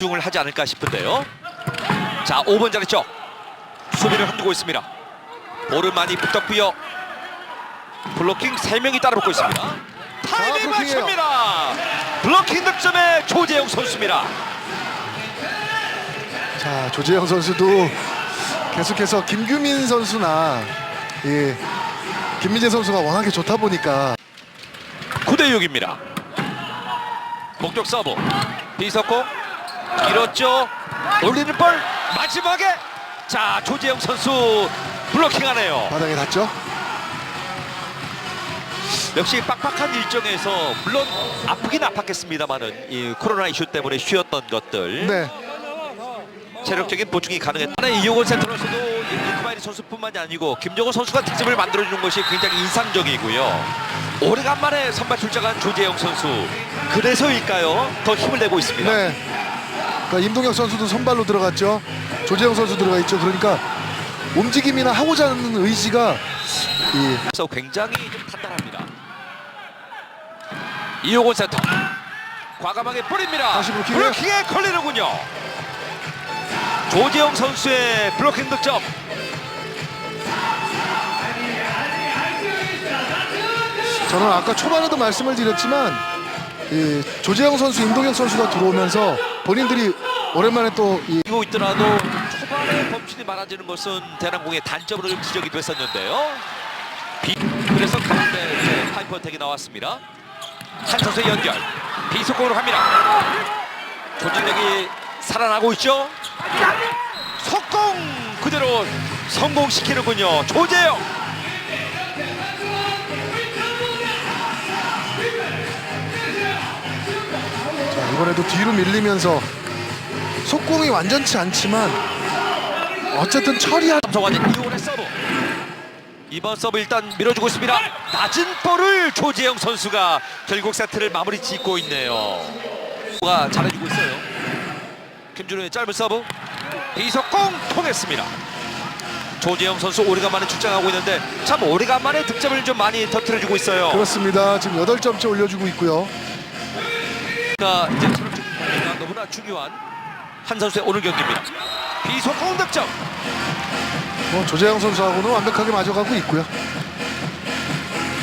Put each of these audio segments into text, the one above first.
중을 하지 않을까 싶은데요. 자, 5번 자리 쪽 수비를 흔들고 있습니다. 볼은 많이 붙었고요. 블로킹 3명이 따라붙고 있습니다. 타이밍 블로킹이에요. 맞춥니다. 블로킹 득점의 조재영 선수입니다. 자 조재영 선수도 계속해서 김규민 선수나 예, 김민재 선수가 워낙에 좋다 보니까 9대 6입니다. 목적 서브 비석공 길었죠. 올리는 볼 마지막에 자 조재영 선수 블로킹하네요. 바닥에 닿죠. 역시 빡빡한 일정에서 물론 아프긴 아팠겠습니다만은 이 코로나 이슈 때문에 쉬었던 것들 네, 체력적인 보충이 가능했다. 이용원 센터로서도 이쿠바이리 선수뿐만이 아니고 김정호 선수가 득점을 만들어주는 것이 굉장히 인상적이고요. 오래간만에 선발 출장한 조재영 선수 그래서일까요? 더 힘을 내고 있습니다. 네. 그러니까 임동혁 선수도 선발로 들어갔죠. 조재영 선수 들어가 있죠. 그러니까 움직임이나 하고자 하는 의지가 이 그래서 굉장히 좀 단단합니다. 이용원 센터 과감하게 뿌립니다. 다시 블로킹을. 블로킹에 걸리는군요. 조재영 선수의 블로킹 득점. 저는 아까 초반에도 말씀을 드렸지만 이 조재영 선수, 임동혁 선수가 들어오면서 본인들이 오랜만에 또이 이고 있더라도 초반에 범실이 많아지는 것은 대한항공의 단점으로 좀 지적이 됐었는데요. 비, 그래서 가운데 파이퍼택이 나왔습니다. 한 선수의 연결. 비속공으로 갑니다. 조진혁이 살아나고 있죠. 속공 그대로 성공시키는군요. 조재영. 이번에도 뒤로 밀리면서 속공이 완전치 않지만 어쨌든 처리하 삼성화재 이원의 서브. 이번 서브 일단 밀어주고 있습니다. 낮은 볼을 조재영 선수가 결국 세트를 마무리 짓고 있네요. 가 잘해주고 있어요. 김준호의 짧은 서브. 비석공 통했습니다. 조재영 선수 오래간만에 출장하고 있는데 참 오래간만에 득점을 좀 많이 터트려주고 있어요. 그렇습니다. 지금 8점째 올려주고 있고요. 그러니까 이제 체력적인 관리가 너무나 중요한 한 선수의 오늘 경기입니다. 비석공 득점. 뭐 조재영 선수하고는 완벽하게 맞아가고 있고요.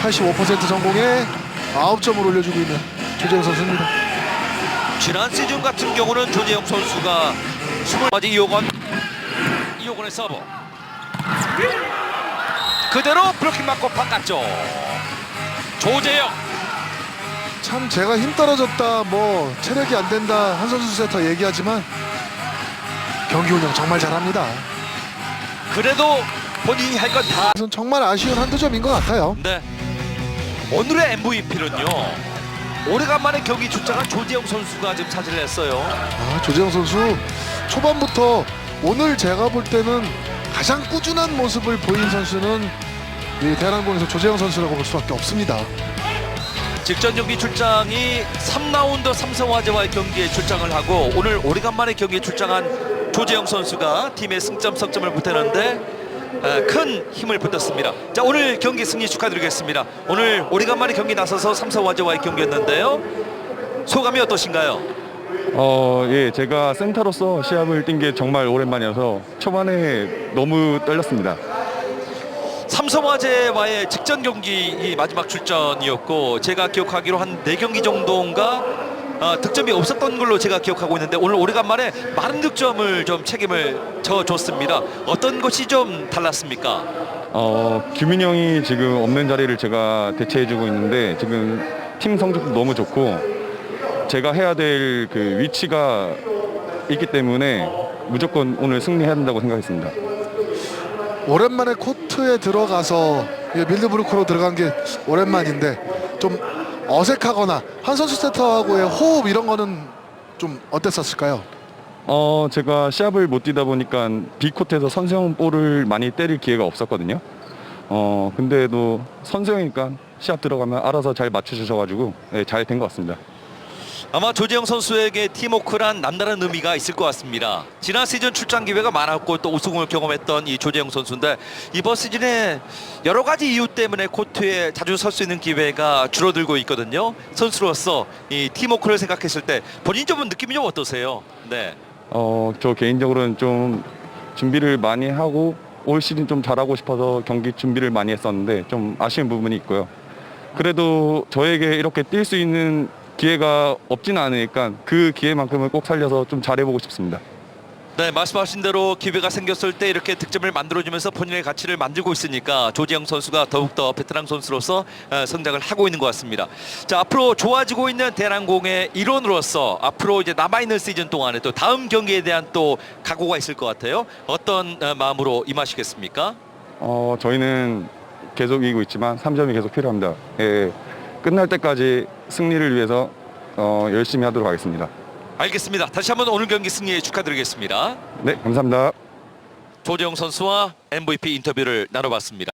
85% 성공에 9점을 올려주고 있는 조재영 선수입니다. 지난 시즌 같은 경우는 조재영 선수가 20가지 이호건 이호건의 서브 그대로 블로킹 맞고 바꿨죠 조재영 참 제가 힘 떨어졌다 뭐 체력이 안 된다 한 선수 세터 얘기하지만 경기 운영 정말 잘합니다. 그래도 본인이 할 건 다 그래서 정말 아쉬운 한두 점인 것 같아요. 네. 오늘의 MVP는요 오래간만에 경기 출장한 조재영 선수가 지금 차지를 했어요 아, 조재영 선수 초반부터 오늘 제가 볼 때는 가장 꾸준한 모습을 보인 선수는 이 대한항공에서 조재영 선수라고 볼 수밖에 없습니다. 직전 경기 출장이 3라운드 삼성화재와의 경기에 출장을 하고 오늘 오래간만에 경기에 출장한 조재영 선수가 팀의 승점 석점을 보태는데 에, 큰 힘을 붙였습니다. 자 오늘 경기 승리 축하드리겠습니다. 오늘 오래간만에 경기 나서서 삼성화재와의 경기였는데요. 소감이 어떠신가요? 어, 예, 제가 센터로서 시합을 뛴 게 정말 오랜만이어서 초반에 너무 떨렸습니다. 삼성화재와의 직전 경기 이 마지막 출전이었고 제가 기억하기로 한 네 경기 정도인가 어, 득점이 없었던 걸로 제가 기억하고 있는데 오늘 오래간만에 많은 득점을 좀 책임을 져줬습니다. 어떤 것이 좀 달랐습니까? 어, 규민 형이 지금 없는 자리를 제가 대체해주고 있는데 지금 팀 성적도 너무 좋고 제가 해야 될 그 위치가 있기 때문에 무조건 오늘 승리해야 된다고 생각했습니다. 오랜만에 코트에 들어가서 이 밀드브루크로 들어간 게 오랜만인데 좀 어색하거나 한 선수 세터하고의 호흡 이런 거는 좀 어땠었을까요? 어, 제가 시합을 못 뛰다 보니까 B코트에서 선수형 볼을 많이 때릴 기회가 없었거든요. 어, 근데도 선수형이니까 시합 들어가면 알아서 잘 맞춰주셔가지고 네, 잘된 것 같습니다. 아마 조재영 선수에게 팀워크란 남다른 의미가 있을 것 같습니다. 지난 시즌 출장 기회가 많았고 또 우승을 경험했던 이 조재영 선수인데 이번 시즌에 여러 가지 이유 때문에 코트에 자주 설 수 있는 기회가 줄어들고 있거든요. 선수로서 이 팀워크를 생각했을 때 본인 좀 느낌이 좀 어떠세요? 네. 어, 저 개인적으로는 좀 준비를 많이 하고 올 시즌 좀 잘하고 싶어서 경기 준비를 많이 했었는데 좀 아쉬운 부분이 있고요. 그래도 저에게 이렇게 뛸 수 있는 기회가 없지는 않으니까 그 기회만큼은 꼭 살려서 좀 잘해보고 싶습니다. 네, 말씀하신 대로 기회가 생겼을 때 이렇게 득점을 만들어주면서 본인의 가치를 만들고 있으니까 조지영 선수가 더욱더 베테랑 선수로서 어, 성장을 하고 있는 것 같습니다. 자, 앞으로 좋아지고 있는 대한항공의 일원으로서 앞으로 이제 남아있는 시즌 동안에 또 다음 경기에 대한 또 각오가 있을 것 같아요. 어떤 어, 마음으로 임하시겠습니까? 어, 저희는 계속 이기고 있지만 3점이 계속 필요합니다. 예, 끝날 때까지 승리를 위해서 어, 열심히 하도록 하겠습니다. 알겠습니다. 다시 한번 오늘 경기 승리에 축하드리겠습니다. 네, 감사합니다. 조재영 선수와 MVP 인터뷰를 나눠봤습니다.